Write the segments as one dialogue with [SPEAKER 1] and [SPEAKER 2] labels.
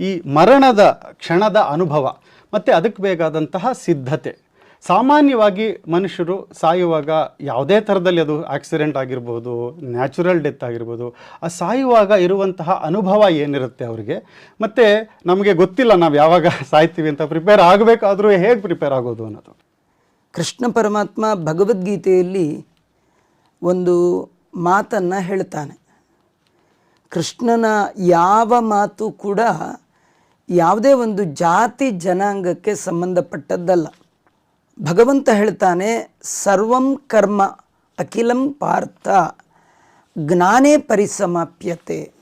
[SPEAKER 1] ಈ ಮರಣದ ಕ್ಷಣದ ಅನುಭವ, ಮತ್ತು ಅದಕ್ಕೆ ಬೇಕಾದಂತಹ ಸಿದ್ಧತೆ. ಸಾಮಾನ್ಯವಾಗಿ ಮನುಷ್ಯರು ಸಾಯುವಾಗ ಯಾವುದೇ ಥರದಲ್ಲಿ ಅದು ಆಕ್ಸಿಡೆಂಟ್ ಆಗಿರ್ಬೋದು, ನ್ಯಾಚುರಲ್ ಡೆತ್ ಆಗಿರ್ಬೋದು, ಆ ಸಾಯುವಾಗ ಇರುವಂತಹ ಅನುಭವ ಏನಿರುತ್ತೆ ಅವರಿಗೆ? ಮತ್ತು ನಮಗೆ ಗೊತ್ತಿಲ್ಲ ನಾವು ಯಾವಾಗ ಸಾಯ್ತೀವಿ ಅಂತ ಪ್ರಿಪೇರ್ ಆಗಬೇಕಾದ್ರೂ ಹೇಗೆ ಪ್ರಿಪೇರ್ ಆಗೋದು ಅನ್ನೋದು.
[SPEAKER 2] ಕೃಷ್ಣ ಪರಮಾತ್ಮ ಭಗವದ್ಗೀತೆಯಲ್ಲಿ ಒಂದು ಮಾತನ್ನು ಹೇಳ್ತಾನೆ. ಕೃಷ್ಣನ ಯಾವ ಮಾತು ಕೂಡ ಯಾವುದೇ ಒಂದು ಜಾತಿ ಜನಾಂಗಕ್ಕೆ ಸಂಬಂಧಪಟ್ಟದ್ದಲ್ಲ. ಭಗವಂತ ಹೇಳ್ತಾನೆ, ಸರ್ವಂ ಕರ್ಮ ಅಖಿಲಂ ಪಾರ್ಥ, ಜ್ಞಾನೇ ಪರಿಸಮಾಪ್ಯತೆ.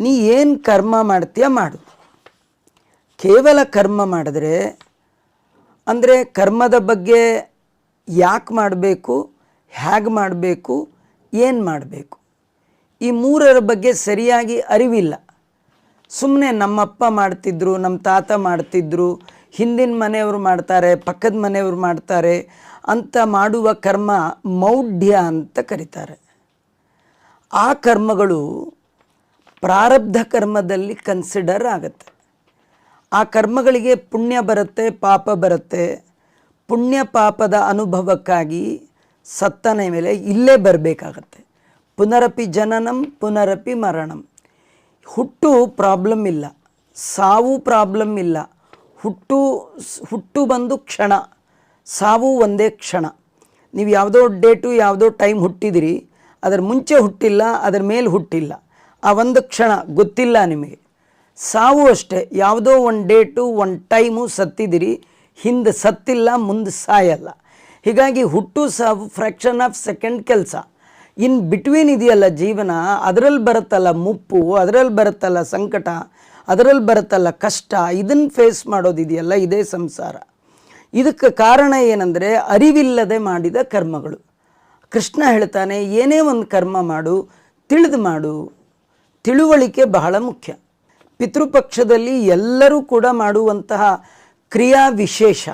[SPEAKER 2] ನೀ ಏನು ಕರ್ಮ ಮಾಡ್ತೀಯ ಮಾಡು. ಕೇವಲ ಕರ್ಮ ಮಾಡಿದ್ರೆ, ಅಂದರೆ ಕರ್ಮದ ಬಗ್ಗೆ ಯಾಕೆ ಮಾಡಬೇಕು ಹೇಗೆ ಮಾಡಬೇಕು, ಏನು ಮಾಡಬೇಕು. ಈ ಮೂರರ ಬಗ್ಗೆ ಸರಿಯಾಗಿ ಅರಿವಿಲ್ಲ. ಸುಮ್ಮನೆ ನಮ್ಮಪ್ಪ ಮಾಡ್ತಿದ್ರು ನಮ್ಮ ತಾತ ಮಾಡ್ತಿದ್ರು, ಹಿಂದಿನ ಮನೆಯವರು ಮಾಡ್ತಾರೆ, ಪಕ್ಕದ ಮನೆಯವರು ಮಾಡ್ತಾರೆ ಅಂತ ಮಾಡುವ ಕರ್ಮ ಮೌಢ್ಯ ಅಂತ ಕರೀತಾರೆ. ಆ ಕರ್ಮಗಳು ಪ್ರಾರಬ್ಧ ಕರ್ಮದಲ್ಲಿ ಕನ್ಸಿಡರ್ ಆಗುತ್ತೆ. ಆ ಕರ್ಮಗಳಿಗೆ ಪುಣ್ಯ ಬರುತ್ತೆ, ಪಾಪ ಬರುತ್ತೆ. ಪುಣ್ಯ ಪಾಪದ ಅನುಭವಕ್ಕಾಗಿ ಸತ್ತನೆ ಮೇಲೆ ಇಲ್ಲೇ ಬರಬೇಕಾಗತ್ತೆ. ಪುನರಪಿ ಜನನಂ, ಪುನರಪಿ ಮರಣಂ. ಹುಟ್ಟು ಪ್ರಾಬ್ಲಮ್ ಇಲ್ಲ, ಸಾವು ಪ್ರಾಬ್ಲಮ್ ಇಲ್ಲ. ಹುಟ್ಟು ಹುಟ್ಟು ಬಂದು ಕ್ಷಣ, ಸಾವು ಒಂದೇ ಕ್ಷಣ. ನೀವು ಯಾವುದೋ ಡೇಟು, ಯಾವುದೋ ಟೈಮ್ ಹುಟ್ಟಿದಿರಿ, ಅದರ ಮುಂಚೆ ಹುಟ್ಟಿಲ್ಲ, ಅದರ ಮೇಲೆ ಹುಟ್ಟಿಲ್ಲ. ಆ ಒಂದು ಕ್ಷಣ ಗೊತ್ತಿಲ್ಲ ನಿಮಗೆ. ಸಾವು ಅಷ್ಟೇ, ಯಾವುದೋ ಒಂದು ಡೇಟು, ಒಂದು ಟೈಮು ಸತ್ತಿದ್ದೀರಿ ಹಿಂದೆ ಸತ್ತಿಲ್ಲ, ಮುಂದೆ ಸಾಯಲ್ಲ. ಹೀಗಾಗಿ ಹುಟ್ಟು ಸಾವು, ಫ್ರ್ಯಾಕ್ಷನ್ ಆಫ್ ಸೆಕೆಂಡ್ ಕೆಲಸ. ಇನ್ ಬಿಟ್ವೀನ್ ಇದೆಯಲ್ಲ ಜೀವನ ಅದರಲ್ಲಿ ಬರುತ್ತಲ್ಲ ಮುಪ್ಪು ಅದರಲ್ಲಿ ಬರುತ್ತಲ್ಲ ಸಂಕಟ ಅದರಲ್ಲಿ ಬರುತ್ತಲ್ಲ ಕಷ್ಟ ಇದನ್ನು ಫೇಸ್ ಮಾಡೋದಿದೆಯಲ್ಲ ಇದೇ ಸಂಸಾರ. ಇದಕ್ಕೆ ಕಾರಣ ಏನಂದರೆ ಅರಿವಿಲ್ಲದೆ ಮಾಡಿದ ಕರ್ಮಗಳು. ಕೃಷ್ಣ ಹೇಳ್ತಾನೆ, ಏನೇ ಒಂದು ಕರ್ಮ ಮಾಡು, ತಿಳಿದು ಮಾಡು. ತಿಳುವಳಿಕೆ ಬಹಳ ಮುಖ್ಯ. ಪಿತೃಪಕ್ಷದಲ್ಲಿ ಎಲ್ಲರೂ ಕೂಡ ಮಾಡುವಂತಹ ಕ್ರಿಯಾ ವಿಶೇಷ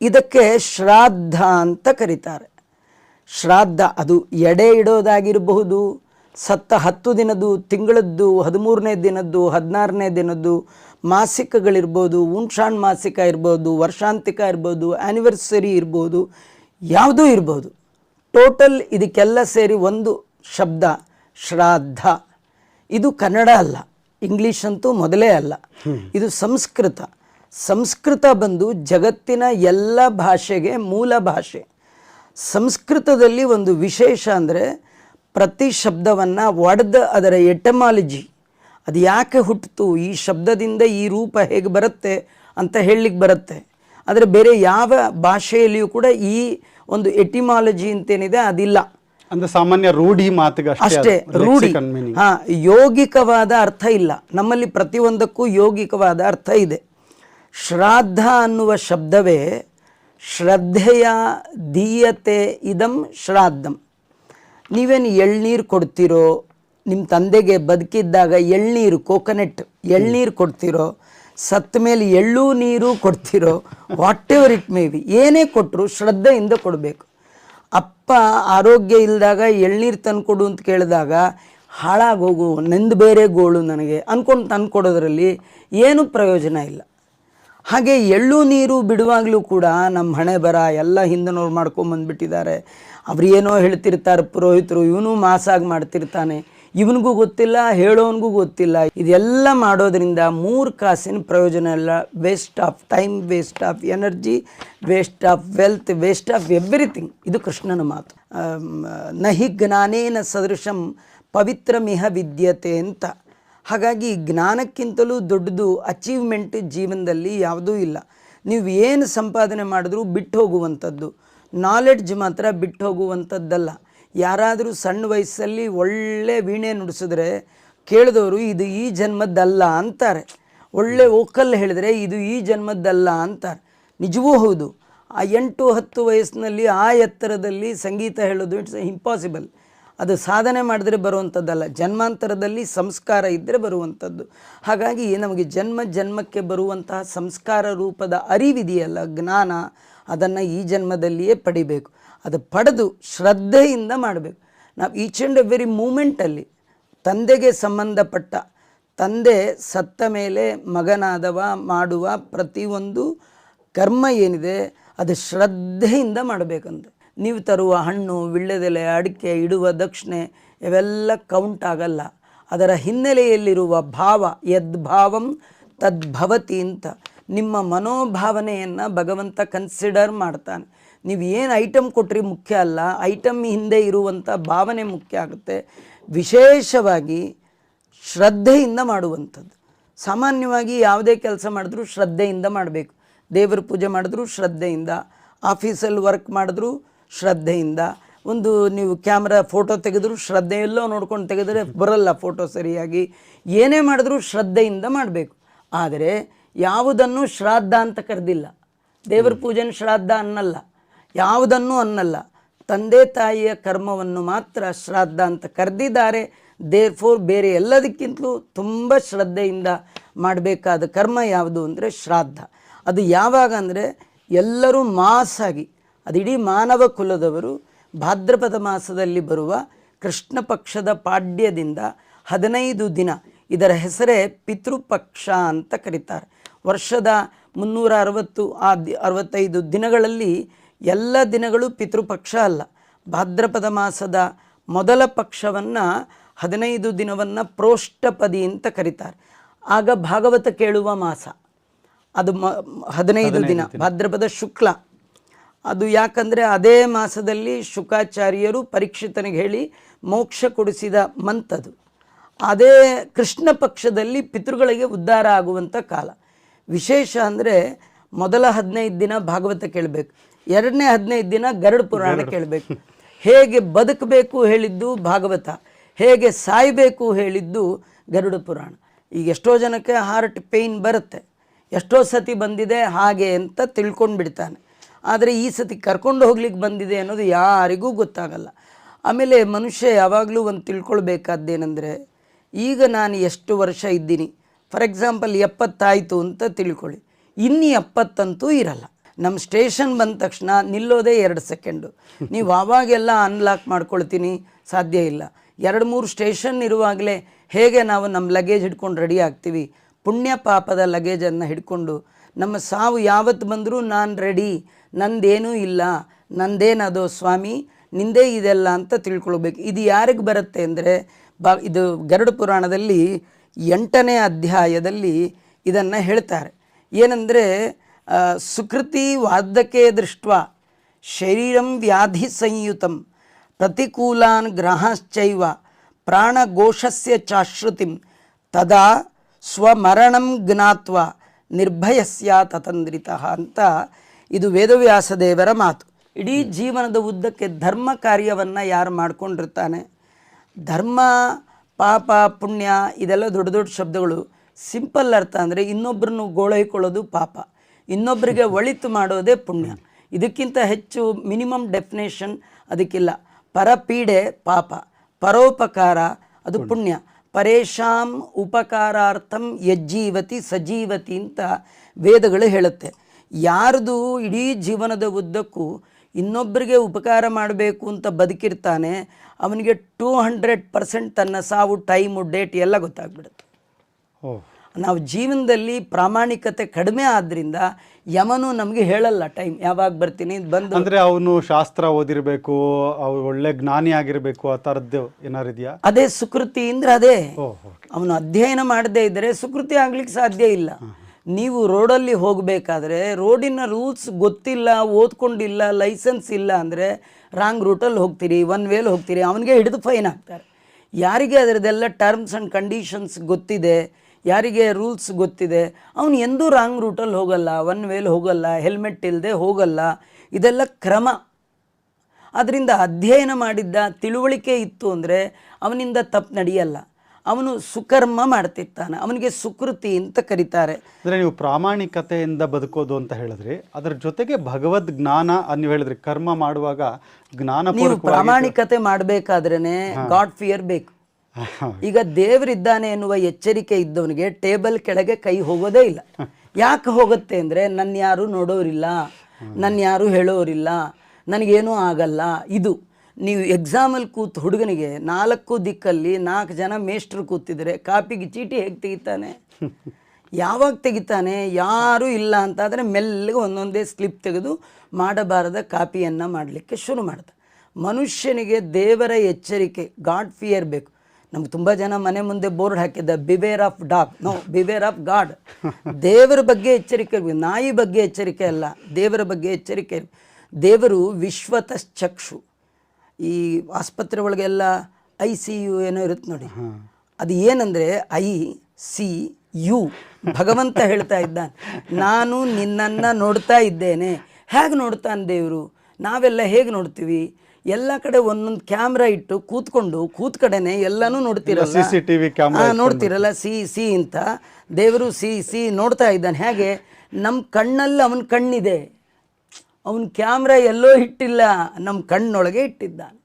[SPEAKER 2] ಇದಕ್ಕೆ ಶ್ರಾದ್ದ ಅಂತ ಕರೀತಾರೆ. ಶ್ರಾದ್ದ ಅದು ಎಡೆ ಇಡೋದಾಗಿರಬಹುದು. ಸತ್ತ ಹತ್ತು ದಿನದ್ದು, ತಿಂಗಳದ್ದು, ಹದಿಮೂರನೇ ದಿನದ್ದು, ಹದಿನಾರನೇ ದಿನದ್ದು ಮಾಸಿಕಗಳಿರ್ಬೋದು ಉಣ್ಶಾಣ್ ಮಾಸಿಕ ಇರ್ಬೋದು ವರ್ಷಾಂತಿಕ ಇರ್ಬೋದು ಆ್ಯನಿವರ್ಸರಿ ಇರ್ಬೋದು, ಯಾವುದೂ ಇರ್ಬೋದು. ಟೋಟಲ್ ಇದಕ್ಕೆಲ್ಲ ಸೇರಿ ಒಂದು ಶಬ್ದ, ಶ್ರಾದ್ದ. ಇದು ಕನ್ನಡ ಅಲ್ಲ ಇಂಗ್ಲೀಷ್ ಅಂತೂ ಮೊದಲೇ ಅಲ್ಲ. ಇದು ಸಂಸ್ಕೃತ. ಸಂಸ್ಕೃತ ಬಂದು ಜಗತ್ತಿನ ಎಲ್ಲ ಭಾಷೆಗೆ ಮೂಲ ಭಾಷೆ. ಸಂಸ್ಕೃತದಲ್ಲಿ ಒಂದು ವಿಶೇಷ ಅಂದರೆ ಪ್ರತಿ ಶಬ್ದವನ್ನು ಒಡೆದ ಅದರ ಎಟಮಾಲಜಿ. ಅದು ಯಾಕೆ ಹುಟ್ಟಿತು ಈ ಶಬ್ದದಿಂದ ಈ ರೂಪ ಹೇಗೆ ಬರುತ್ತೆ ಅಂತ ಹೇಳಲಿಕ್ಕೆ ಬರುತ್ತೆ. ಆದರೆ ಬೇರೆ ಯಾವ ಭಾಷೆಯಲ್ಲಿಯೂ ಕೂಡ ಈ ಒಂದು ಎಟಿಮಾಲಜಿ ಅಂತೇನಿದೆ ಅದಿಲ್ಲ.
[SPEAKER 1] ಅಂದ್ರೆ ಸಾಮಾನ್ಯ ರೂಢಿ ಮಾತಿಗೆ
[SPEAKER 2] ಅಷ್ಟೇ ರೂಢಿ. ಹಾ ಯೋಗಿಕವಾದ ಅರ್ಥ ಇಲ್ಲ. ನಮ್ಮಲ್ಲಿ ಪ್ರತಿಯೊಂದಕ್ಕೂ ಯೋಗಿಕವಾದ ಅರ್ಥ ಇದೆ. ಶ್ರಾದ್ದ ಅನ್ನುವ ಶಬ್ದವೇ ಶ್ರದ್ಧೆಯ ದೀಯತೆ ಇದಂ ಶ್ರಾದ್ದಂ. ನೀವೇನು ಎಳ್ನೀರು ಕೊಡ್ತೀರೋ ನಿಮ್ಮ ತಂದೆಗೆ ಬದುಕಿದ್ದಾಗ ಎಳ್ನೀರು, ಕೋಕೋನೆಟ್ ಎಳ್ನೀರು ಕೊಡ್ತಿರೋ ಸತ್ತ ಮೇಲೆ ಎಳ್ಳು ನೀರು ಕೊಡ್ತಿರೋ what ever it may be ಏನೇ ಕೊಟ್ಟರು ಶ್ರದ್ಧೆಯಿಂದ ಕೊಡಬೇಕು. ಅಪ್ಪ ಆರೋಗ್ಯ ಇಲ್ಲದಾಗ ಎಳ್ನೀರು ತಂದುಕೊಡು ಅಂತ ಕೇಳಿದಾಗ ಹಾಳಾಗೋಗು, ನಂದು ಬೇರೆ ಗೋಳು ನನಗೆ ಅಂದ್ಕೊಂಡು ತಂದು ಕೊಡೋದ್ರಲ್ಲಿ ಏನೂ ಪ್ರಯೋಜನ ಇಲ್ಲ. ಹಾಗೆ ಎಳ್ಳು ನೀರು ಬಿಡುವಾಗಲೂ ಕೂಡ ನಮ್ಮ ಹಣೆ ಬರ ಎಲ್ಲ ಹಿಂದಿನವ್ರು ಮಾಡ್ಕೊಂಬಂದ್ಬಿಟ್ಟಿದ್ದಾರೆ ಅವ್ರು ಏನೋ ಹೇಳ್ತಿರ್ತಾರೆ, ಪುರೋಹಿತರು, ಇವನು ಮಾಸಾಗಿ ಮಾಡ್ತಿರ್ತಾನೆ. ಇವನಿಗೂ ಗೊತ್ತಿಲ್ಲ, ಹೇಳೋನಿಗೂ ಗೊತ್ತಿಲ್ಲ. ಇದೆಲ್ಲ ಮಾಡೋದರಿಂದ ಮೂರು ಕಾಸಿನ ಪ್ರಯೋಜನ ಇಲ್ಲ. Waste of time waste of energy waste of wealth waste of everything ಇದು ಕೃಷ್ಣನ ಮಾತು. ನಹಿ ಜ್ಞಾನೇನ ಸದೃಶಂ ಪವಿತ್ರಮಿಹ ವಿದ್ಯತೆ ಅಂತ. ಹಾಗಾಗಿ ಜ್ಞಾನಕ್ಕಿಂತಲೂ ದೊಡ್ಡದು ಅಚೀವ್ಮೆಂಟ್ ಜೀವನದಲ್ಲಿ ಯಾವುದೂ ಇಲ್ಲ. ನೀವು ಏನು ಸಂಪಾದನೆ ಮಾಡಿದ್ರೂ ಬಿಟ್ಟು ಹೋಗುವಂಥದ್ದು. ನಾಲೆಡ್ಜ್ ಮಾತ್ರ ಬಿಟ್ಟು ಹೋಗುವಂಥದ್ದಲ್ಲ. ಯಾರಾದರೂ ಸಣ್ಣ ವಯಸ್ಸಲ್ಲಿ ಒಳ್ಳೆ ವೀಣೆ ನುಡಿಸಿದ್ರೆ ಕೇಳಿದವರು, ಇದು ಈ ಜನ್ಮದ್ದಲ್ಲ ಅಂತಾರೆ. ಒಳ್ಳೆ ಓಕಲ್ ಹೇಳಿದ್ರೆ, ಇದು ಈ ಜನ್ಮದ್ದಲ್ಲ ಅಂತಾರೆ. ನಿಜವೂ ಹೌದು. ಆ ಎಂಟು ಹತ್ತು ವಯಸ್ಸಿನಲ್ಲಿ ಆ ಎತ್ತರದಲ್ಲಿ ಸಂಗೀತ ಹೇಳೋದು ಇಟ್ಸ್ ಇಂಪಾಸಿಬಲ್ ಅದು ಸಾಧನೆ ಮಾಡಿದ್ರೆ ಬರುವಂಥದ್ದಲ್ಲ. ಜನ್ಮಾಂತರದಲ್ಲಿ ಸಂಸ್ಕಾರ ಇದ್ದರೆ ಬರುವಂಥದ್ದು. ಹಾಗಾಗಿ ನಮಗೆ ಜನ್ಮ ಜನ್ಮಕ್ಕೆ ಬರುವಂತಹ ಸಂಸ್ಕಾರ ರೂಪದ ಅರಿವಿದೆಯಲ್ಲ, ಜ್ಞಾನ, ಅದನ್ನು ಈ ಜನ್ಮದಲ್ಲಿಯೇ ಪಡಿಬೇಕು. ಅದು ಪಡೆದು ಶ್ರದ್ಧೆಯಿಂದ ಮಾಡಬೇಕು. ನಾವು ಈಚ್ ಆ್ಯಂಡ್ ಎವ್ರಿ ಮೂಮೆಂಟಲ್ಲಿ ತಂದೆಗೆ ಸಂಬಂಧಪಟ್ಟ, ತಂದೆ ಸತ್ತ ಮೇಲೆ ಮಗನಾದವ ಮಾಡುವ ಪ್ರತಿಯೊಂದು ಕರ್ಮ ಏನಿದೆ, ಅದು ಶ್ರದ್ಧೆಯಿಂದ ಮಾಡಬೇಕಂತೆ. ನೀವು ತರುವ ಹಣ್ಣು, ವಿಳ್ಳೆದೆಲೆ, ಅಡಿಕೆ, ಇಡುವ ದಕ್ಷಿಣೆ ಇವೆಲ್ಲ ಕೌಂಟ್ ಆಗಲ್ಲ. ಅದರ ಹಿನ್ನೆಲೆಯಲ್ಲಿರುವ ಭಾವ ಯದ್ಭಾವಂ ತದ್ಭವತಿ ಅಂತ. ನಿಮ್ಮ ಮನೋಭಾವನೆಯನ್ನು ಭಗವಂತ ಕನ್ಸಿಡರ್ ಮಾಡ್ತಾನೆ. ನೀವು ಏನು ಐಟಮ್ ಕೊಟ್ರಿ ಮುಖ್ಯ ಅಲ್ಲ ಐಟಮ್ ಹಿಂದೆ ಇರುವಂಥ ಭಾವನೆ ಮುಖ್ಯ ಆಗುತ್ತೆ. ವಿಶೇಷವಾಗಿ ಶ್ರದ್ಧೆಯಿಂದ ಮಾಡುವಂಥದ್ದು. ಸಾಮಾನ್ಯವಾಗಿ ಯಾವುದೇ ಕೆಲಸ ಮಾಡಿದ್ರೂ ಶ್ರದ್ಧೆಯಿಂದ ಮಾಡಬೇಕು. ದೇವರ ಪೂಜೆ ಮಾಡಿದ್ರೂ ಶ್ರದ್ಧೆಯಿಂದ. ಆಫೀಸಲ್ಲಿ ವರ್ಕ್ ಮಾಡಿದ್ರು ಶ್ರದ್ಧೆಯಿಂದ. ಒಂದು ನೀವು ಕ್ಯಾಮ್ರಾ ಫೋಟೋ ತೆಗೆದ್ರು ಶ್ರದ್ಧೆಯಲ್ಲೋ ನೋಡ್ಕೊಂಡು ತೆಗೆದರೆ ಬರಲ್ಲ ಫೋಟೋ ಸರಿಯಾಗಿ. ಏನೇ ಮಾಡಿದ್ರೂ ಶ್ರದ್ಧೆಯಿಂದ ಮಾಡಬೇಕು. ಆದರೆ ಯಾವುದನ್ನು ಶ್ರಾದ್ದ ಅಂತ ಕರೆದಿಲ್ಲ. ದೇವರ ಪೂಜೆನ ಶ್ರಾದ್ದ ಅನ್ನಲ್ಲ. ಯಾವುದನ್ನು ಅನ್ನಲ್ಲ. ತಂದೆ ತಾಯಿಯ ಕರ್ಮವನ್ನು ಮಾತ್ರ ಶ್ರಾದ್ದ ಅಂತ ಕರೆದಿದ್ದಾರೆ. ದೇರ್ ಫೋರ್ ಬೇರೆ ಎಲ್ಲದಕ್ಕಿಂತಲೂ ತುಂಬ ಶ್ರದ್ಧೆಯಿಂದ ಮಾಡಬೇಕಾದ ಕರ್ಮ ಯಾವುದು ಅಂದರೆ ಶ್ರಾದ್ದ. ಅದು ಯಾವಾಗ ಅಂದರೆ ಎಲ್ಲರೂ ಮಾಸಾಗಿ ಅದು ಇಡೀ ಮಾನವ ಕುಲದವರು ಭಾದ್ರಪದ ಮಾಸದಲ್ಲಿ ಬರುವ ಕೃಷ್ಣ ಪಕ್ಷದ ಪಾಡ್ಯದಿಂದ ಹದಿನೈದು ದಿನ ಇದರ ಹೆಸರೇ ಪಿತೃಪಕ್ಷ ಅಂತ ಕರೀತಾರೆ. ವರ್ಷದ ಮುನ್ನೂರ ಅರವತ್ತು ಆ ದಿ- ಅರವತ್ತೈದು ದಿನಗಳಲ್ಲಿ ಎಲ್ಲ ದಿನಗಳು ಪಿತೃಪಕ್ಷ ಅಲ್ಲ. ಭಾದ್ರಪದ ಮಾಸದ ಮೊದಲ ಪಕ್ಷವನ್ನು ಹದಿನೈದು ದಿನವನ್ನು ಪ್ರೋಷ್ಠಪದಿ ಅಂತ ಕರೀತಾರೆ. ಆಗ ಭಾಗವತ ಕೇಳುವ ಮಾಸ. ಅದು ಮ ಹದಿನೈದು ದಿನ. ಭಾದ್ರಪದ ಶುಕ್ಲ. ಅದು ಯಾಕಂದರೆ ಅದೇ ಮಾಸದಲ್ಲಿ ಶುಕಾಚಾರ್ಯರು ಪರೀಕ್ಷಿತನಿಗೆ ಹೇಳಿ ಮೋಕ್ಷ ಕೊಡಿಸಿದ ಮಂತದು ಅದೇ ಕೃಷ್ಣ ಪಕ್ಷದಲ್ಲಿ ಪಿತೃಗಳಿಗೆ ಉದ್ಧಾರ ಆಗುವಂಥ ಕಾಲ. ವಿಶೇಷ ಅಂದರೆ ಮೊದಲ ಹದಿನೈದು ದಿನ ಭಾಗವತ ಕೇಳಬೇಕು. ಎರಡನೇ ಹದಿನೈದು ದಿನ ಗರುಡ ಪುರಾಣ ಕೇಳಬೇಕು. ಹೇಗೆ ಬದುಕಬೇಕು ಹೇಳಿದ್ದು ಭಾಗವತ. ಹೇಗೆ ಸಾಯಬೇಕು ಹೇಳಿದ್ದು ಗರುಡ ಪುರಾಣ. ಈಗ ಎಷ್ಟೋ ಜನಕ್ಕೆ ಹಾರ್ಟ್ ಪೇಯ್ನ್ ಬರುತ್ತೆ. ಎಷ್ಟೋ ಸತಿ ಬಂದಿದೆ ಹಾಗೆ ಅಂತ ತಿಳ್ಕೊಂಡು ಬಿಡ್ತಾನೆ ಆದರೆ ಈ ಸತಿ ಕರ್ಕೊಂಡು ಹೋಗ್ಲಿಕ್ಕೆ ಬಂದಿದೆ ಅನ್ನೋದು ಯಾರಿಗೂ ಗೊತ್ತಾಗಲ್ಲ. ಆಮೇಲೆ ಮನುಷ್ಯ ಯಾವಾಗಲೂ ಒಂದು ತಿಳ್ಕೊಳ್ಬೇಕಾದ್ದೇನೆಂದರೆ, ಈಗ ನಾನು ಎಷ್ಟು ವರ್ಷ ಇದ್ದೀನಿ, ಫಾರ್ ಎಕ್ಸಾಂಪಲ್ ಎಪ್ಪತ್ತಾಯಿತು ಅಂತ ತಿಳ್ಕೊಳ್ಳಿ. ಇನ್ನು ಎಪ್ಪತ್ತಂತೂ ಇರಲ್ಲ. ನಮ್ಮ ಸ್ಟೇಷನ್ ಬಂದ ತಕ್ಷಣ ನಿಲ್ಲೋದೇ ಎರಡು ಸೆಕೆಂಡು. ನೀವು ಆವಾಗೆಲ್ಲ ಅನ್ಲಾಕ್ ಮಾಡ್ಕೊಳ್ತೀನಿ, ಸಾಧ್ಯ ಇಲ್ಲ. ಎರಡು ಮೂರು ಸ್ಟೇಷನ್ ಇರುವಾಗಲೇ ಹೇಗೆ ನಾವು ನಮ್ಮ ಲಗೇಜ್ ಹಿಡ್ಕೊಂಡು ರೆಡಿ ಆಗ್ತೀವಿ ಪುಣ್ಯ ಪಾಪದ ಲಗೇಜನ್ನು ಹಿಡ್ಕೊಂಡು ನಮ್ಮ ಸಾವು ಯಾವತ್ತು ಬಂದರೂ ನಾನು ರೆಡಿ ನಂದೇನೂ ಇಲ್ಲ. ನಂದೇನದು ಸ್ವಾಮಿ? ನಿಂದೇ ಇದೆಲ್ಲ ಅಂತ ತಿಳ್ಕೊಳ್ಬೇಕು. ಇದು ಯಾರಿಗೆ ಬರುತ್ತೆ ಅಂದರೆ, ಬಾ, ಇದು ಗರುಡ ಪುರಾಣದಲ್ಲಿ ಎಂಟನೇ ಅಧ್ಯಾಯದಲ್ಲಿ ಇದನ್ನು ಹೇಳ್ತಾರೆ. ಏನಂದರೆ ಸುಕೃತಿ ವಾದಕ್ಕೆ ದೃಷ್ಟ ಶರೀರಂ ವ್ಯಾಧಿ ಸಂಯುತಂ, ಪ್ರತಿಕೂಲಾನ್ ಗ್ರಹಾಶ್ಚೈವ, ಪ್ರಾಣಘೋಷಸ್ಯ ಚಾಶ್ರುತಿಂ, ತದಾ ಸ್ವಮರಣಂ ಜ್ಞಾತ್ವ ನಿರ್ಭಯಸ್ಯ ತತಂದ್ರಿತ ಅಂತ ಇದು ವೇದವ್ಯಾಸ ದೇವರ ಮಾತು. ಇಡೀ ಜೀವನದ ಉದ್ದಕ್ಕೆ ಧರ್ಮ ಕಾರ್ಯವನ್ನು ಯಾರು ಮಾಡ್ಕೊಂಡಿರ್ತಾನೆ? ಧರ್ಮ ಪಾಪ ಪುಣ್ಯ ಇದೆಲ್ಲ ದೊಡ್ಡ ದೊಡ್ಡ ಶಬ್ದಗಳು. ಸಿಂಪಲ್ ಅರ್ಥ ಅಂದರೆ ಇನ್ನೊಬ್ಬರನ್ನು ಗೋಳೈಕೊಳ್ಳೋದು ಪಾಪ. ಇನ್ನೊಬ್ಬರಿಗೆ ಒಳಿತು ಮಾಡೋದೇ ಪುಣ್ಯ. ಇದಕ್ಕಿಂತ ಹೆಚ್ಚು ಮಿನಿಮಮ್ ಡೆಫಿನೇಷನ್ ಅದಕ್ಕಿಲ್ಲ. ಪರಪೀಡೆ ಪಾಪ. ಪರೋಪಕಾರ ಅದು ಪುಣ್ಯ. ಪರೇಶಾಂ ಉಪಕಾರಾರ್ಥಂ ಯಜ್ಜೀವತಿ ಸಜೀವತಿ ಅಂತ ವೇದಗಳು ಹೇಳುತ್ತೆ. ಯಾರ್ದು ಇಡೀ ಜೀವನದ ಉದ್ದಕ್ಕೂ ಇನ್ನೊಬ್ಬರಿಗೆ ಉಪಕಾರ ಮಾಡಬೇಕು ಅಂತ ಬದುಕಿರ್ತಾನೆ ಅವನಿಗೆ ಟೂ ಹಂಡ್ರೆಡ್ ಪರ್ಸೆಂಟ್ ತನ್ನ ಸಾವು ಟೈಮು ಡೇಟ್ ಎಲ್ಲ ಗೊತ್ತಾಗ್ಬಿಡುತ್ತೆ. ನಾವು ಜೀವನದಲ್ಲಿ ಪ್ರಾಮಾಣಿಕತೆ ಕಡಿಮೆ ಆದ್ದರಿಂದ ಯಮನು ನಮಗೆ ಹೇಳಲ್ಲ ಟೈಮ್ ಯಾವಾಗ ಬರ್ತೀನಿ ಬಂದು.
[SPEAKER 1] ಅಂದ್ರೆ ಅವನು ಶಾಸ್ತ್ರ ಓದಿರಬೇಕು ಅವ್ರು ಒಳ್ಳೆ ಜ್ಞಾನಿ ಆಗಿರಬೇಕು ಆ ಥರದ್ದು ಏನಾರು ಇದೆಯಾ?
[SPEAKER 2] ಅದೇ ಸುಕೃತಿ ಅಂದ್ರೆ ಅದೇ. ಅವನು ಅಧ್ಯಯನ ಮಾಡದೇ ಇದ್ದರೆ ಸುಕೃತಿ ಆಗ್ಲಿಕ್ಕೆ ಸಾಧ್ಯ ಇಲ್ಲ. ನೀವು ರೋಡಲ್ಲಿ ಹೋಗಬೇಕಾದ್ರೆ ರೋಡಿನ ರೂಲ್ಸ್ ಗೊತ್ತಿಲ್ಲ ಓದ್ಕೊಂಡಿಲ್ಲ ಲೈಸೆನ್ಸ್ ಇಲ್ಲ ಅಂದರೆ ರಾಂಗ್ ರೂಟಲ್ಲಿ ಹೋಗ್ತೀರಿ ಒನ್ ವೇಲ್ ಹೋಗ್ತೀರಿ ಅವನಿಗೆ ಹಿಡಿದು ಫೈನ್ ಹಾಕ್ತಾರೆ. ಯಾರಿಗೆ ಅದರದ್ದೆಲ್ಲ ಟರ್ಮ್ಸ್ ಆ್ಯಂಡ್ ಕಂಡೀಷನ್ಸ್ ಗೊತ್ತಿದೆ ಯಾರಿಗೆ ರೂಲ್ಸ್ ಗೊತ್ತಿದೆ? ಅವನು ಎಂದೂ ರಾಂಗ್ ರೂಟಲ್ಲಿ ಹೋಗಲ್ಲ ಒನ್ ವೇಲ್ ಹೋಗಲ್ಲ ಹೆಲ್ಮೆಟ್ ಇಲ್ಲದೆ ಹೋಗಲ್ಲ. ಇದೆಲ್ಲ ಕ್ರಮ. ಅದರಿಂದ ಅಧ್ಯಯನ ಮಾಡಿದ್ದ ತಿಳುವಳಿಕೆ ಇತ್ತು ಅಂದರೆ ಅವನಿಂದ ತಪ್ಪು ನಡೆಯಲ್ಲ. ಅವನು ಸುಕರ್ಮ ಮಾಡ್ತಿರ್ತಾನೆ ಅವನಿಗೆ ಸುಕೃತಿ ಅಂತ ಕರೀತಾರೆ.
[SPEAKER 1] ಅಂದ್ರೆ ನೀವು ಪ್ರಾಮಾಣಿಕತೆಯಿಂದ ಬದುಕೋದು ಅಂತ ಹೇಳಿದ್ರಿ ಅದರ ಜೊತೆಗೆ ಭಗವದ್ ಜ್ಞಾನ ನೀವು ಹೇಳಿದ್ರಿ ಕರ್ಮ ಮಾಡುವಾಗ ಜ್ಞಾನ
[SPEAKER 2] ನೀವು ಪ್ರಾಮಾಣಿಕತೆ ಮಾಡಬೇಕಾದ್ರೇ ಗಾಡ್ ಫಿಯರ್ ಬೇಕು. ಈಗ ದೇವರಿದ್ದಾನೆ ಎನ್ನುವ ಎಚ್ಚರಿಕೆ ಇದ್ದವನಿಗೆ ಟೇಬಲ್ ಕೆಳಗೆ ಕೈ ಹೋಗೋದೇ ಇಲ್ಲ. ಯಾಕೆ ಹೋಗುತ್ತೆ ಅಂದರೆ ನನ್ನ ಯಾರು ನೋಡೋರಿಲ್ಲ ನನ್ನ ಯಾರು ಹೇಳೋರಿಲ್ಲ, ನನಗೇನೂ ಆಗಲ್ಲ. ಇದು ನೀವು ಎಕ್ಸಾಮಲ್ಲಿ ಕೂತು ಹುಡುಗನಿಗೆ ನಾಲ್ಕು ದಿಕ್ಕಲ್ಲಿ ನಾಲ್ಕು ಜನ ಮೇಷ್ಟ್ರು ಕೂತಿದ್ರೆ ಕಾಪಿಗೆ ಚೀಟಿ ಹೇಗೆ ತೆಗಿತಾನೆ? ಯಾವಾಗ ತೆಗಿತಾನೆ? ಯಾರೂ ಇಲ್ಲ ಅಂತಾದರೆ ಮೆಲ್ಲಗೆ ಒಂದೊಂದೇ ಸ್ಲಿಪ್ ತೆಗೆದು ಮಾಡಬಾರದ ಕಾಪಿಯನ್ನು ಮಾಡಲಿಕ್ಕೆ ಶುರು ಮಾಡ್ದ. ಮನುಷ್ಯನಿಗೆ ದೇವರ ಎಚ್ಚರಿಕೆ, ಗಾಡ್ ಫಿಯರ್ ಬೇಕು. ನಮ್ಗೆ ತುಂಬ ಜನ ಮನೆ ಮುಂದೆ ಬೋರ್ಡ್ ಹಾಕಿದ್ದ beware of dog no beware of god ದೇವರ ಬಗ್ಗೆ ಎಚ್ಚರಿಕೆ ಇರ್ಬೇಕು. ನಾಯಿ ಬಗ್ಗೆ ಎಚ್ಚರಿಕೆ ಅಲ್ಲ. ದೇವರ ಬಗ್ಗೆ ಎಚ್ಚರಿಕೆ ದೇವರು ದೇವರು ವಿಶ್ವತಶ್ಚಕ್ಷು. ಈ ಆಸ್ಪತ್ರೆ ಒಳಗೆಲ್ಲ ಐ ಸಿ ಯು ಏನೋ ಇರುತ್ತೆ ನೋಡಿ. ಅದು ಏನಂದರೆ ಐ ಸಿ ಯು. ಭಗವಂತ ಹೇಳ್ತಾ ಇದ್ದಾನೆ ನಾನು ನಿನ್ನನ್ನು ನೋಡ್ತಾ ಇದ್ದೇನೆ. ಹೇಗೆ ನೋಡ್ತಾನೆ ದೇವರು? ನಾವೆಲ್ಲ ಹೇಗೆ ನೋಡ್ತೀವಿ? ಎಲ್ಲ ಕಡೆ ಒಂದೊಂದು ಕ್ಯಾಮ್ರಾ ಇಟ್ಟು ಕೂತ್ಕೊಂಡು ಕೂತ್ ಕಡೆನೆ ಎಲ್ಲಾನು ನೋಡ್ತಿರಲ್ಲ.
[SPEAKER 1] ಸಿ ಟಿವಿ
[SPEAKER 2] ಕ್ಯಾಮ್ರಾ ನೋಡ್ತಿರಲ್ಲ ಸಿ ಸಿ ಅಂತ. ದೇವರು ಸಿ ಸಿ ನೋಡ್ತಾ ಇದ್ದಾನೆ. ಹೇಗೆ? ನಮ್ಮ ಕಣ್ಣಲ್ಲಿ ಅವನ ಕಣ್ಣಿದೆ. ಅವನ ಕ್ಯಾಮ್ರಾ ಎಲ್ಲೋ ಇಟ್ಟಿಲ್ಲ. ನಮ್ಮ ಕಣ್ಣೊಳಗೆ ಇಟ್ಟಿದ್ದಾನೆ.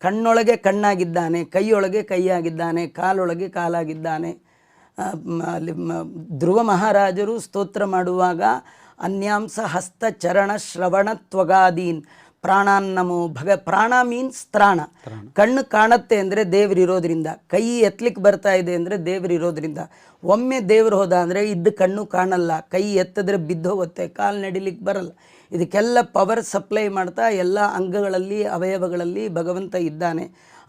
[SPEAKER 2] ಕಣ್ಣೊಳಗೆ ಕಣ್ಣಾಗಿದ್ದಾನೆ ಕೈಯೊಳಗೆ ಕೈಯಾಗಿದ್ದಾನೆ ಕಾಲೊಳಗೆ ಕಾಲಾಗಿದ್ದಾನೆ. ಅಲ್ಲಿ ಧ್ರುವ ಮಹಾರಾಜರು ಸ್ತೋತ್ರ ಮಾಡುವಾಗ ಅನ್ಯಾಂಸ ಹಸ್ತ ಚರಣ ಶ್ರವಣ ತ್ವಗಾದೀನ್. ಪ್ರಾಣಾನ್ನಮೋ ಭಗ ಪ್ರಾಣ ಮೀನ್ಸ್ ತ್ರಾಣ. ಕಣ್ಣು ಕಾಣತ್ತೆ ಅಂದರೆ ದೇವರಿರೋದ್ರಿಂದ ಕೈ ಎತ್ತಲಿಕ್ಕೆ ಬರ್ತಾ ಇದೆ ಅಂದರೆ ದೇವರಿರೋದ್ರಿಂದ ಒಮ್ಮೆ ದೇವರು ಹೋದ ಅಂದರೆ ಇದ್ದ ಕಣ್ಣು ಕಾಣಲ್ಲ. ಕೈ ಎತ್ತಿದ್ರೆ ಬಿದ್ದು ಹೋಗುತ್ತೆ. ಕಾಲು ನಡಿಲಿಕ್ಕೆ ಬರಲ್ಲ. ಇದಕ್ಕೆಲ್ಲ ಪವರ್ ಸಪ್ಲೈ ಮಾಡ್ತಾ ಎಲ್ಲ ಅಂಗಗಳಲ್ಲಿ ಅವಯವಗಳಲ್ಲಿ ಭಗವಂತ ಇದ್ದಾನೆ.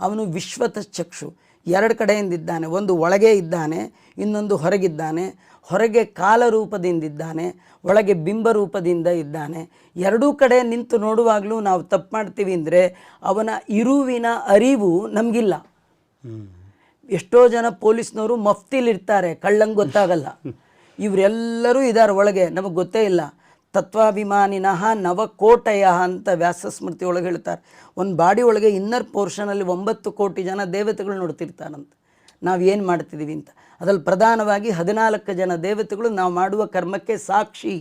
[SPEAKER 2] ಅವನು ವಿಶ್ವತ ಚಕ್ಷು ಎರಡು ಕಡೆಯಿಂದಿದ್ದಾನೆ ಒಂದು ಒಳಗೆ ಇದ್ದಾನೆ, ಇನ್ನೊಂದು ಹೊರಗಿದ್ದಾನೆ. ಹೊರಗೆ ಕಾಲ ರೂಪದಿಂದಿದ್ದಾನೆ ಒಳಗೆ ಬಿಂಬ ರೂಪದಿಂದ ಇದ್ದಾನೆ. ಎರಡೂ ಕಡೆ ನಿಂತು ನೋಡುವಾಗಲೂ ನಾವು ತಪ್ಪು ಮಾಡ್ತೀವಿ ಅಂದರೆ ಅವನ ಇರುವಿನ ಅರಿವು ನಮಗಿಲ್ಲ. ಎಷ್ಟೋ ಜನ ಪೊಲೀಸ್ನವರು ಮಫ್ತಿಲಿರ್ತಾರೆ, ಕಳ್ಳಂಗೆ ಗೊತ್ತಾಗಲ್ಲ. ಇವರೆಲ್ಲರೂ ಇದ್ದಾರೆ ಒಳಗೆ, ನಮಗೆ ಗೊತ್ತೇ ಇಲ್ಲ. ತತ್ವಾಭಿಮಾನಿನಃ ನವಕೋಟಯ ಅಂತ ವ್ಯಾಸ ಸ್ಮೃತಿ ಒಳಗೆ ಹೇಳ್ತಾರೆ. ಒಂದು ಬಾಡಿ ಒಳಗೆ ಇನ್ನರ್ ಪೋರ್ಷನಲ್ಲಿ ಒಂಬತ್ತು ಕೋಟಿ ಜನ ದೇವತೆಗಳು ನೋಡ್ತಿರ್ತಾರಂತೆ. ನಾವು ಏನು ಮಾಡ್ತಿದ್ದೀವಿ ಅಂತ. ಅದರಲ್ಲಿ ಪ್ರಧಾನವಾಗಿ ಹದಿನಾಲ್ಕು ಜನ ದೇವತೆಗಳು ನಾವು ಮಾಡುವ ಕರ್ಮಕ್ಕೆ ಸಾಕ್ಷಿ.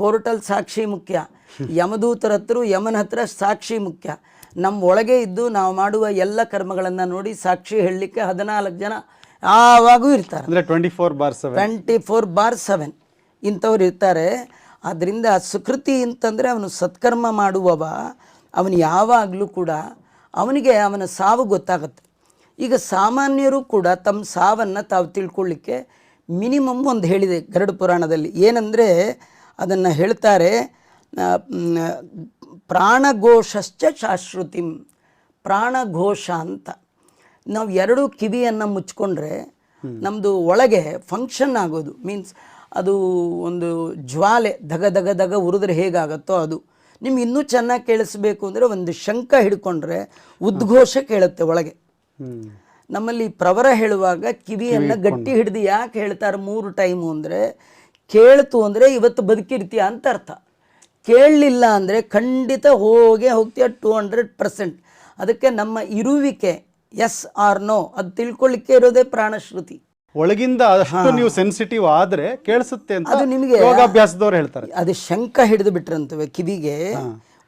[SPEAKER 2] ಕೋರ್ಟಲ್ ಸಾಕ್ಷಿ ಮುಖ್ಯ. ಯಮದೂತರ ಹತ್ರ ಯಮನ ಹತ್ರ ಸಾಕ್ಷಿ ಮುಖ್ಯ. ನಮ್ಮ ಒಳಗೆ ಇದ್ದು ನಾವು ಮಾಡುವ ಎಲ್ಲ ಕರ್ಮಗಳನ್ನು ನೋಡಿ ಸಾಕ್ಷಿ ಹೇಳಲಿಕ್ಕೆ ಹದಿನಾಲ್ಕು ಜನ ಆವಾಗೂ ಇರ್ತಾರೆ.
[SPEAKER 1] ಅಂದ್ರೆ twenty four by seven
[SPEAKER 2] twenty four by seven ಇಂಥವ್ರು ಇರ್ತಾರೆ. ಆದ್ದರಿಂದ ಸುಕೃತಿ ಅಂತಂದರೆ ಅವನು ಸತ್ಕರ್ಮ ಮಾಡುವವ ಅವನು ಯಾವಾಗಲೂ ಕೂಡ ಅವನಿಗೆ ಅವನ ಸಾವು ಗೊತ್ತಾಗುತ್ತೆ. ಈಗ ಸಾಮಾನ್ಯರು ಕೂಡ ತಮ್ಮ ಸಾವನ್ನು ತಾವು ತಿಳ್ಕೊಳ್ಳಿಕ್ಕೆ ಮಿನಿಮಮ್ ಒಂದು ಹೇಳಿದೆ ಗರುಡ ಪುರಾಣದಲ್ಲಿ. ಏನಂದರೆ ಅದನ್ನು ಹೇಳ್ತಾರೆ ಪ್ರಾಣಘೋಷಶ್ಚ ಶಾಶ್ರುತಿಂ ಪ್ರಾಣಘೋಷ ಅಂತ. ನಾವು ಎರಡು ಕಿವಿಯನ್ನು ಮುಚ್ಕೊಂಡ್ರೆ ನಮ್ಮದು ಒಳಗೆ ಫಂಕ್ಷನ್ ಆಗೋದು. ಮೀನ್ಸ್ ಅದು ಒಂದು ಜ್ವಾಲೆ ಧಗ ಧಗ ಧಗ ಉರಿದ್ರೆ ಹೇಗಾಗತ್ತೋ ಅದು. ನಿಮ್ಗೆ ಇನ್ನೂ ಚೆನ್ನಾಗಿ ಕೇಳಿಸ್ಬೇಕು ಅಂದರೆ ಒಂದು ಶಂಕ ಹಿಡ್ಕೊಂಡ್ರೆ ಉದ್ಘೋಷ ಕೇಳುತ್ತೆ ಒಳಗೆ. ನಮ್ಮಲ್ಲಿ ಪ್ರವರ ಹೇಳುವಾಗ ಕಿವಿಯನ್ನು ಗಟ್ಟಿ ಹಿಡಿದು ಯಾಕೆ ಹೇಳ್ತಾರೆ ಮೂರು ಟೈಮು ಅಂದರೆ ಕೇಳ್ತು ಅಂದರೆ ಇವತ್ತು ಬದುಕಿರ್ತೀಯ ಅಂತ ಅರ್ಥ. ಕೇಳಲಿಲ್ಲ ಅಂದರೆ ಖಂಡಿತ ಹೋಗೇ ಹೋಗ್ತೀಯ ಟು ಹಂಡ್ರೆಡ್ ಪರ್ಸೆಂಟ್. ಅದಕ್ಕೆ ನಮ್ಮ ಇರುವಿಕೆ ಎಸ್ ಆರ್ ನೋ ಅದು ತಿಳ್ಕೊಳ್ಳಿಕ್ಕೆ ಇರೋದೇ ಪ್ರಾಣಶ್ರುತಿ.
[SPEAKER 1] ಒಳಗಿಂದ ಅಷ್ಟು ನೀವು ಸೆನ್ಸಿಟಿವ್ ಆದ್ರೆ ಕೇಳಿಸುತ್ತೆ ಅಂತ
[SPEAKER 2] ಅದು ನಿಮಗೆ
[SPEAKER 1] ಯೋಗಾಭ್ಯಾಸದವ್ರು ಹೇಳ್ತಾರೆ.
[SPEAKER 2] ಅದು ಶಂಕ ಹಿಡಿದು ಬಿಟ್ರಂತವೆ ಕಿವಿಗೆ.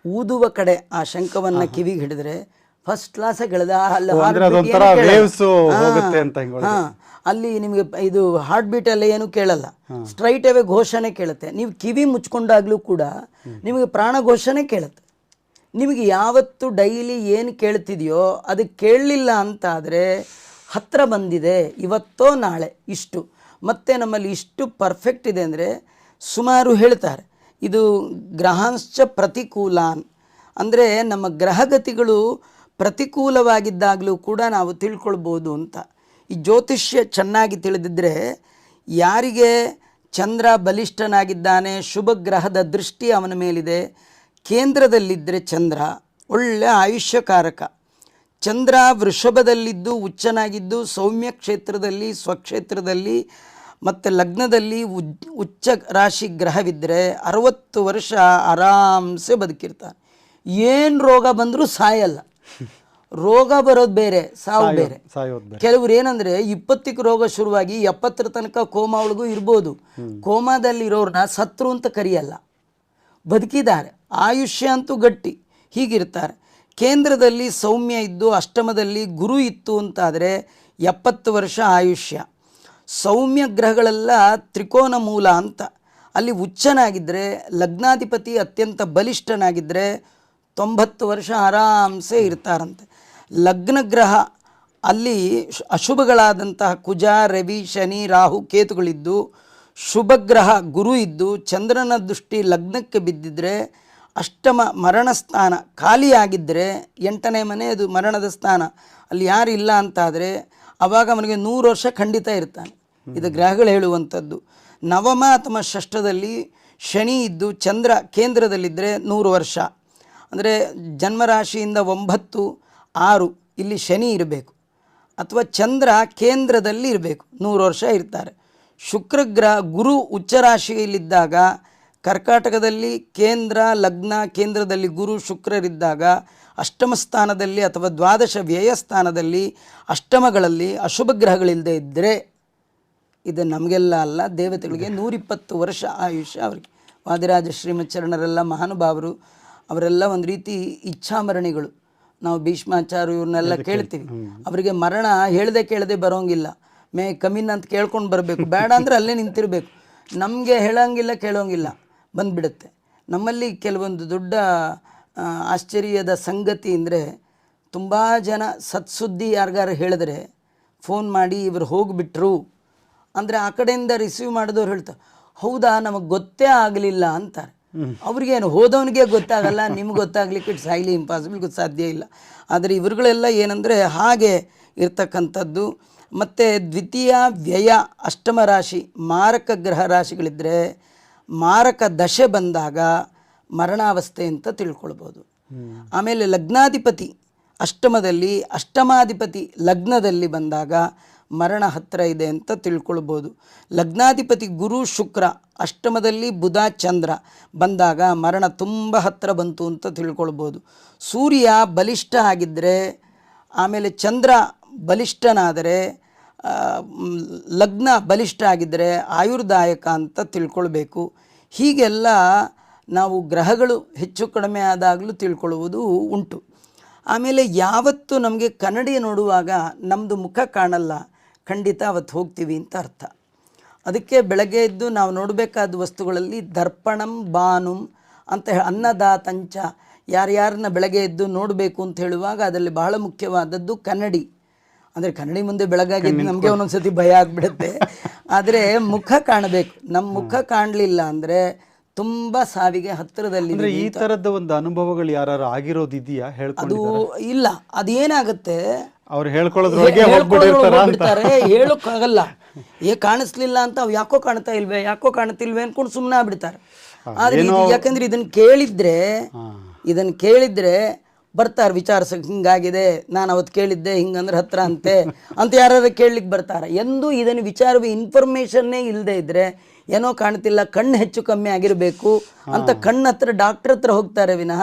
[SPEAKER 2] ಊದುವ ಕಡೆ ಆ ಶಂಕವನ್ನ ಕಿವಿಗೆ ಹಿಡಿದ್ರೆ ಫಸ್ಟ್ ಕ್ಲಾಸ್ ಗೆಳೆದ ಅಲ್ಲಿ ನಿಮಗೆ ಇದು ಹಾರ್ಟ್ ಬೀಟ್ ಎಲ್ಲ ಏನು ಕೇಳಲ್ಲ. ಸ್ಟ್ರೈಟ್ ಅವೇ ಘೋಷಣೆ ಕೇಳುತ್ತೆ. ನೀವು ಕಿವಿ ಮುಚ್ಕೊಂಡಾಗ್ಲೂ ಕೂಡ ನಿಮಗೆ ಪ್ರಾಣ ಘೋಷಣೆ ಕೇಳುತ್ತೆ. ನಿಮಗೆ ಯಾವತ್ತು ಡೈಲಿ ಏನು ಕೇಳ್ತಿದೆಯೋ ಅದು ಕೇಳಲಿಲ್ಲ ಅಂತ ಆದರೆ ಹತ್ರ ಬಂದಿದೆ, ಇವತ್ತೋ ನಾಳೆ, ಇಷ್ಟು. ಮತ್ತು ನಮ್ಮಲ್ಲಿ ಇಷ್ಟು ಪರ್ಫೆಕ್ಟ್ ಇದೆ ಅಂದರೆ ಸುಮಾರು ಹೇಳ್ತಾರೆ, ಇದು ಗ್ರಹಾಂಶ್ಚ ಪ್ರತಿಕೂಲಾನ್. ಅಂದರೆ ನಮ್ಮ ಗ್ರಹಗತಿಗಳು ಪ್ರತಿಕೂಲವಾಗಿದ್ದಾಗಲೂ ಕೂಡ ನಾವು ತಿಳ್ಕೊಳ್ಬೋದು ಅಂತ. ಈ ಜ್ಯೋತಿಷ್ಯ ಚೆನ್ನಾಗಿ ತಿಳಿದಿದ್ದರೆ ಯಾರಿಗೆ ಚಂದ್ರ ಬಲಿಷ್ಠನಾಗಿದ್ದಾನೆ, ಶುಭ ಗ್ರಹದ ದೃಷ್ಟಿ ಅವನ ಮೇಲಿದೆ ಕೇಂದ್ರದಲ್ಲಿದ್ದರೆ ಚಂದ್ರ, ಒಳ್ಳೆ ಆಯುಷ್ಯಕಾರಕ. ಚಂದ್ರ ವೃಷಭದಲ್ಲಿದ್ದು ಉಚ್ಚನಾಗಿದ್ದು ಸೌಮ್ಯ ಕ್ಷೇತ್ರದಲ್ಲಿ ಸ್ವಕ್ಷೇತ್ರದಲ್ಲಿ ಮತ್ತು ಲಗ್ನದಲ್ಲಿ ಉಚ್ಚ ರಾಶಿ ಗ್ರಹವಿದ್ದರೆ ಅರವತ್ತು ವರ್ಷ ಆರಾಮ್ಸೆ ಬದುಕಿರ್ತಾನೆ. ಏನು ರೋಗ ಬಂದರೂ ಸಾಯಲ್ಲ. ರೋಗ ಬರೋದು ಬೇರೆ ಸಾವು ಬೇರೆ. ಕೆಲವ್ರು ಏನಂದ್ರೆ ಇಪ್ಪತ್ತಕ್ಕೆ ರೋಗ ಶುರುವಾಗಿ ಎಪ್ಪತ್ತರ ತನಕ ಕೋಮಾ ಒಳಗೂ ಇರ್ಬೋದು. ಕೋಮಾದಲ್ಲಿರೋರ್ನ ಸತ್ರು ಅಂತ ಕರೆಯಲ್ಲ. ಬದುಕಿದ್ದಾರೆ. ಆಯುಷ್ಯ ಅಂತೂ ಗಟ್ಟಿ. ಹೀಗಿರ್ತಾರೆ. ಕೇಂದ್ರದಲ್ಲಿ ಸೌಮ್ಯ ಇದ್ದು ಅಷ್ಟಮದಲ್ಲಿ ಗುರು ಇತ್ತು ಅಂತಾದರೆ ಎಪ್ಪತ್ತು ವರ್ಷ ಆಯುಷ್ಯ. ಸೌಮ್ಯ ಗ್ರಹಗಳೆಲ್ಲ ತ್ರಿಕೋನ ಮೂಲ ಅಂತ. ಅಲ್ಲಿ ಉಚ್ಚನಾಗಿದ್ದರೆ ಲಗ್ನಾಧಿಪತಿ ಅತ್ಯಂತ ಬಲಿಷ್ಠನಾಗಿದ್ದರೆ ತೊಂಬತ್ತು ವರ್ಷ ಆರಾಮ್ಸೆ ಇರ್ತಾರಂತೆ. ಲಗ್ನ ಗ್ರಹ ಅಲ್ಲಿ ಅಶುಭಗಳಾದಂತಹ ಕುಜ, ರವಿ, ಶನಿ, ರಾಹು, ಕೇತುಗಳಿದ್ದು ಶುಭ ಗ್ರಹ ಗುರು ಇದ್ದು ಚಂದ್ರನ ದೃಷ್ಟಿ ಲಗ್ನಕ್ಕೆ ಬಿದ್ದಿದ್ರೆ ಅಷ್ಟಮ ಮರಣ ಸ್ಥಾನ ಖಾಲಿಯಾಗಿದ್ದರೆ ಎಂಟನೇ ಮನೆ ಅದು ಮರಣದ ಸ್ಥಾನ. ಅಲ್ಲಿ ಯಾರು ಇಲ್ಲ ಅಂತಾದರೆ ಆವಾಗ ಅವನಿಗೆ ನೂರು ವರ್ಷ ಖಂಡಿತ ಇರ್ತಾನೆ. ಇದು ಗ್ರಹಗಳು ಹೇಳುವಂಥದ್ದು. ನವಮ ಅಥವಾ ಷಷ್ಠದಲ್ಲಿ ಶನಿ ಇದ್ದು ಚಂದ್ರ ಕೇಂದ್ರದಲ್ಲಿದ್ದರೆ ನೂರು ವರ್ಷ. ಅಂದರೆ ಜನ್ಮರಾಶಿಯಿಂದ ಒಂಬತ್ತು ಆರು ಇಲ್ಲಿ ಶನಿ ಇರಬೇಕು. ಅಥವಾ ಚಂದ್ರ ಕೇಂದ್ರದಲ್ಲಿ ಇರಬೇಕು. ನೂರು ವರ್ಷ ಇರ್ತಾರೆ. ಶುಕ್ರಗ್ರಹ ಗುರು ಉಚ್ಚರಾಶಿಯಲ್ಲಿದ್ದಾಗ ಕರ್ಕಾಟಕದಲ್ಲಿ ಕೇಂದ್ರ ಲಗ್ನ ಕೇಂದ್ರದಲ್ಲಿ ಗುರು ಶುಕ್ರರಿದ್ದಾಗ ಅಷ್ಟಮ ಸ್ಥಾನದಲ್ಲಿ ಅಥವಾ ದ್ವಾದಶ ವ್ಯಯ ಸ್ಥಾನದಲ್ಲಿ ಅಷ್ಟಮಗಳಲ್ಲಿ ಅಶುಭ ಗ್ರಹಗಳಿಲ್ಲದೆ ಇದ್ದರೆ ಇದು ನಮಗೆಲ್ಲ ಅಲ್ಲ. ದೇವತೆಗಳಿಗೆ ನೂರಿಪ್ಪತ್ತು ವರ್ಷ ಆಯುಷ್ಯ ಅವರಿಗೆ. ವಾದಿರಾಜ ಶ್ರೀಮಚರಣರೆಲ್ಲ ಮಹಾನುಭಾವರು ಅವರೆಲ್ಲ ಒಂದು ರೀತಿ ಇಚ್ಛಾಮರಣಿಗಳು. ನಾವು ಭೀಷ್ಮಾಚಾರ್ಯ ಇವ್ರನ್ನೆಲ್ಲ ಕೇಳ್ತೀವಿ. ಅವರಿಗೆ ಮರಣ ಹೇಳದೆ ಕೇಳದೆ ಬರೋಂಗಿಲ್ಲ. ಮೇ ಕಮಿನ್ ಅಂತ ಕೇಳ್ಕೊಂಡು ಬರಬೇಕು. ಬೇಡ ಅಂದರೆ ಅಲ್ಲೇ ನಿಂತಿರಬೇಕು. ನಮಗೆ ಹೇಳೋಂಗಿಲ್ಲ ಕೇಳೋಂಗಿಲ್ಲ. ಬಂದ್ಬಿಡುತ್ತೆ. ನಮ್ಮಲ್ಲಿ ಕೆಲವೊಂದು ದೊಡ್ಡ ಆಶ್ಚರ್ಯದ ಸಂಗತಿ ಅಂದರೆ ತುಂಬ ಜನ ಸತ್ಸುದ್ದಿ ಯಾರಿಗಾರು ಹೇಳಿದ್ರೆ ಫೋನ್ ಮಾಡಿ ಇವರು ಹೋಗಿಬಿಟ್ರು ಅಂದರೆ ಆ ಕಡೆಯಿಂದ ರಿಸೀವ್ ಮಾಡಿದವ್ರು ಹೇಳ್ತಾರೆ ಹೌದಾ ನಮಗೆ ಗೊತ್ತೇ ಆಗಲಿಲ್ಲ ಅಂತಾರೆ. ಅವ್ರಿಗೇನು ಹೋದವನಿಗೆ ಗೊತ್ತಾಗಲ್ಲ ನಿಮ್ಗೆ ಗೊತ್ತಾಗ್ಲಿಕ್ಕೆ ಇಟ್ಸ್ ಹೈಲಿ ಇಂಪಾಸಿಬಲ್ ಸಾಧ್ಯ ಇಲ್ಲ. ಆದರೆ ಇವರುಗಳೆಲ್ಲ ಏನಂದರೆ ಹಾಗೆ ಇರ್ತಕ್ಕಂಥದ್ದು. ಮತ್ತು ದ್ವಿತೀಯ ವ್ಯಯ ಅಷ್ಟಮ ರಾಶಿ ಮಾರಕ ಗ್ರಹ ರಾಶಿಗಳಿದ್ದರೆ ಮಾರಕ ದಶೆ ಬಂದಾಗ ಮರಣಾವಸ್ಥೆ ಅಂತ ತಿಳ್ಕೊಳ್ಬೋದು. ಆಮೇಲೆ ಲಗ್ನಾಧಿಪತಿ ಅಷ್ಟಮದಲ್ಲಿ, ಅಷ್ಟಮಾಧಿಪತಿ ಲಗ್ನದಲ್ಲಿ ಬಂದಾಗ ಮರಣ ಹತ್ತಿರ ಇದೆ ಅಂತ ತಿಳ್ಕೊಳ್ಬೋದು. ಲಗ್ನಾಧಿಪತಿ ಗುರು ಶುಕ್ರ ಅಷ್ಟಮದಲ್ಲಿ ಬುಧ ಚಂದ್ರ ಬಂದಾಗ ಮರಣ ತುಂಬ ಹತ್ತಿರ ಬಂತು ಅಂತ ತಿಳ್ಕೊಳ್ಬೋದು. ಸೂರ್ಯ ಬಲಿಷ್ಠ ಆಗಿದ್ದರೆ ಆಮೇಲೆ ಚಂದ್ರ ಬಲಿಷ್ಠನಾದರೆ ಲಗ್ನ ಬಲಿಷ್ಠ ಆಗಿದ್ದರೆ ಆಯುರ್ದಾಯಕ ಅಂತ ತಿಳ್ಕೊಳ್ಬೇಕು. ಹೀಗೆಲ್ಲ ನಾವು ಗ್ರಹಗಳು ಹೆಚ್ಚು ಕಡಿಮೆ ಆದಾಗಲೂ ತಿಳ್ಕೊಳ್ಳುವುದು ಉಂಟು. ಆಮೇಲೆ ಯಾವತ್ತು ನಮಗೆ ಕನ್ನಡಿ ನೋಡುವಾಗ ನಮ್ಮದು ಮುಖ ಕಾಣಲ್ಲ, ಖಂಡಿತ ಅವತ್ತು ಹೋಗ್ತೀವಿ ಅಂತ ಅರ್ಥ. ಅದಕ್ಕೆ ಬೆಳಗ್ಗೆ ಎದ್ದು ನಾವು ನೋಡಬೇಕಾದ ವಸ್ತುಗಳಲ್ಲಿ ದರ್ಪಣಂ, ಬಾನುಂ ಅಂತ ಅನ್ನದಾತಂಚ ಯಾರ್ಯಾರನ್ನ ಬೆಳಗ್ಗೆ ಎದ್ದು ನೋಡಬೇಕು ಅಂತ ಹೇಳುವಾಗ ಅದರಲ್ಲಿ ಬಹಳ ಮುಖ್ಯವಾದದ್ದು ಕನ್ನಡಿ. ಅಂದರೆ ಕನ್ನಡಿ ಮುಂದೆ ಬೆಳಗಾಗಿದ್ದು ನಮಗೆ ಒಂದೊಂದ್ಸತಿ ಭಯ ಆಗಿಬಿಡುತ್ತೆ. ಆದರೆ ಮುಖ ಕಾಣಬೇಕು. ನಮ್ಮ ಮುಖ ಕಾಣಲಿಲ್ಲ ಅಂದರೆ ತುಂಬ ಸಾವಿಗೆ ಹತ್ತಿರದಲ್ಲಿ
[SPEAKER 1] ಅಂದ್ರೆ ಈ ತರದ ಒಂದು ಅನುಭವಗಳು ಯಾರು ಆಗಿರೋದಿದೆಯಾ? ಹೇಳ್ಕೊಂಡು
[SPEAKER 2] ಅದು ಇಲ್ಲ. ಅದೇನಾಗುತ್ತೆ?
[SPEAKER 1] ಅವ್ರು ಹೇಳ್ಕೊಳ್ಳೋದ್ರೊಳಗೆ
[SPEAKER 2] ಹೋಗ್ಬಿಡ್ತಾರೆ. ಹೇಳೋಕ್ಕಾಗಲ್ಲ. ಏ ಕಾಣಿಸ್ಲಿಲ್ಲ ಅಂತ ಅವು ಯಾಕೋ ಕಾಣ್ತಾ ಇಲ್ವೇ ಯಾಕೋ ಕಾಣ್ತಿಲ್ವೇ ಅನ್ಕೊಂಡು ಸುಮ್ಮನೆ ಆಗ್ಬಿಡ್ತಾರೆ. ಆದ್ರೆ ಯಾಕಂದ್ರೆ ಇದನ್ನ ಕೇಳಿದ್ರೆ ಇದನ್ನ ಕೇಳಿದ್ರೆ ಬರ್ತಾರೆ ವಿಚಾರಿಸಕ್ ಹಿಂಗಾಗಿದೆ ನಾನು ಅವತ್ತು ಕೇಳಿದ್ದೆ ಹಿಂಗಂದ್ರೆ ಹತ್ರ ಅಂತೆ ಅಂತ ಯಾರಾದ್ರೂ ಕೇಳಲಿಕ್ಕೆ ಬರ್ತಾರೆ. ಎಂದು ಇದನ್ನು ವಿಚಾರವೇ ಇನ್ಫಾರ್ಮೇಷನ್ನೇ ಇಲ್ಲದೆ ಇದ್ರೆ ಏನೋ ಕಾಣ್ತಿಲ್ಲ ಕಣ್ಣು ಹೆಚ್ಚು ಕಮ್ಮಿ ಆಗಿರಬೇಕು ಅಂತ ಕಣ್ಣು ಹತ್ರ ಡಾಕ್ಟರ್ ಹತ್ರ ಹೋಗ್ತಾರೆ ವಿನಃ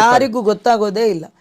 [SPEAKER 2] ಯಾರಿಗೂ ಗೊತ್ತಾಗೋದೇ ಇಲ್ಲ.